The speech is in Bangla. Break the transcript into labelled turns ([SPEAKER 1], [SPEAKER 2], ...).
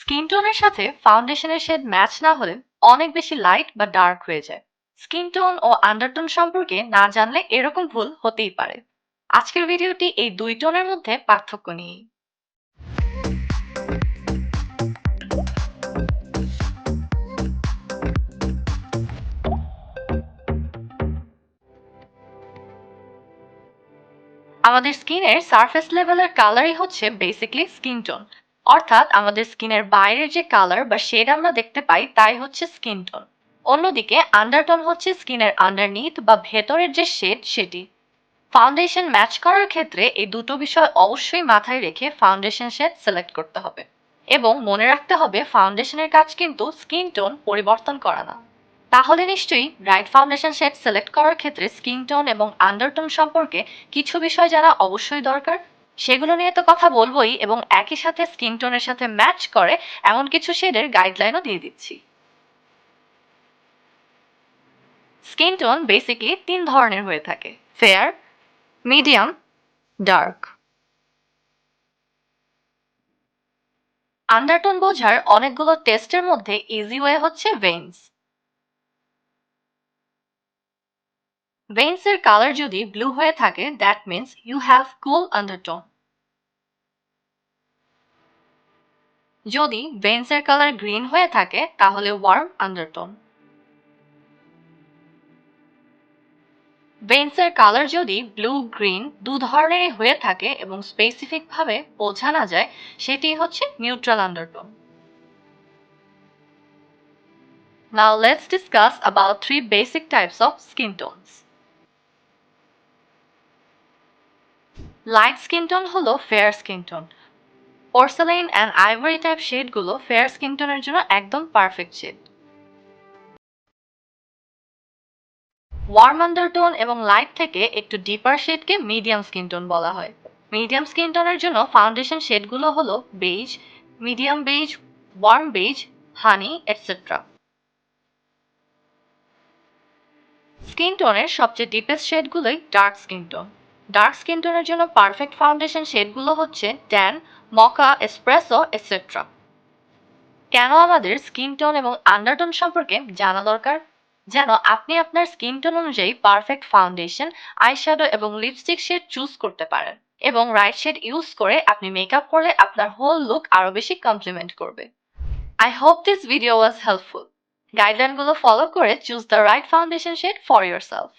[SPEAKER 1] স্কিন টোনের সাথে ফাউন্ডেশনের শেড ম্যাচ না হলে অনেক বেশি লাইট বা ডার্ক হয়ে যায়। স্কিন টোন ও আন্ডারটোন সম্পর্কে না জানলে এরকম ভুল হতেই পারে। আজকের ভিডিওটি এই দুই টোনের মধ্যে পার্থক্য নিয়েই। আমাদের স্কিনের সারফেস লেভেলের কালারই হচ্ছে বেসিকলি স্কিন টোন অর্থাৎ আমাদের স্কিনের বাইরের যে কালার বা শেড আমরা দেখতে পাই, তাই হচ্ছে স্কিন টোন অন্যদিকে আন্ডারটোন হচ্ছে স্কিনের আন্ডারনিথ বা ভেতরের যে শেড সেটি। ফাউন্ডেশন ম্যাচ করার ক্ষেত্রে এই দুটো বিষয় অবশ্যই মাথায় রেখে ফাউন্ডেশন শেড সিলেক্ট করতে হবে। এবং মনে রাখতে হবে ফাউন্ডেশনের কাজ কিন্তু স্কিন টোন পরিবর্তন করা না। তাহলে নিশ্চয়ই রাইট ফাউন্ডেশন শেড সিলেক্ট করার ক্ষেত্রে স্কিন টোন এবং আন্ডারটোন সম্পর্কে কিছু বিষয় জানা অবশ্যই দরকার। সেগুলো নিয়ে তো কথা বলবোই এবং একই সাথে স্কিন টোনের সাথে ম্যাচ করে এমন কিছু শেডের গাইডলাইনও দিয়ে দিচ্ছি। স্কিন টোন বেসিকলি তিন ধরনের হয়ে থাকে ফেয়ার মিডিয়াম ডার্ক আন্ডারটোন বোঝার অনেকগুলো টেস্টের মধ্যে ইজি ওয়ে হচ্ছে ভেইনস ভেইনস এর কালার যদি ব্লু হয়ে থাকে that means you have cool undertone যদি এর কালার গ্রিন হয়ে থাকে, তাহলে ওয়ার্ম আন্ডারটোন ভেইনসের কালার যদি ব্লু গ্রিন দু ধরনেরই হয়ে থাকে এবং স্পেসিফিক ভাবে বোঝা না যায়, সেটি হচ্ছে neutral undertone Now, let's discuss about three basic types of skin tones. Light skin tone হলো fair skin tone porcelain and ivory type শেডগুলো fair skin টোনের জন্য একদম পারফেক্ট শেড ওয়ার্ম আন্ডারটোন এবং লাইট থেকে একটু ডিপার শেডকে মিডিয়াম স্কিন টোন বলা হয়। মিডিয়াম স্কিন টোনের জন্য ফাউন্ডেশন শেডগুলো হলো beige medium beige warm beige honey etcetera skin টোনের সবচেয়ে deepest শেডগুলোই dark skin tone dark skin টোনের জন্য পারফেক্ট ফাউন্ডেশন শেডগুলো হচ্ছে ট্যান মকা এসপ্রেসো এটসেট্রা কেন আমাদের স্কিন টোন এবং আন্ডারটোন সম্পর্কে জানা দরকার? যেন আপনি আপনার স্কিন টোন অনুযায়ী পারফেক্ট ফাউন্ডেশন আইশ্যাডো এবং লিপস্টিক শেড চুজ করতে পারেন এবং রাইট শেড ইউজ করে আপনি মেকআপ করলে আপনার হোল লুক আরও বেশি কমপ্লিমেন্ট করবে। I hope this video was helpful গাইডলাইনগুলো follow করে choose the right foundation shade for yourself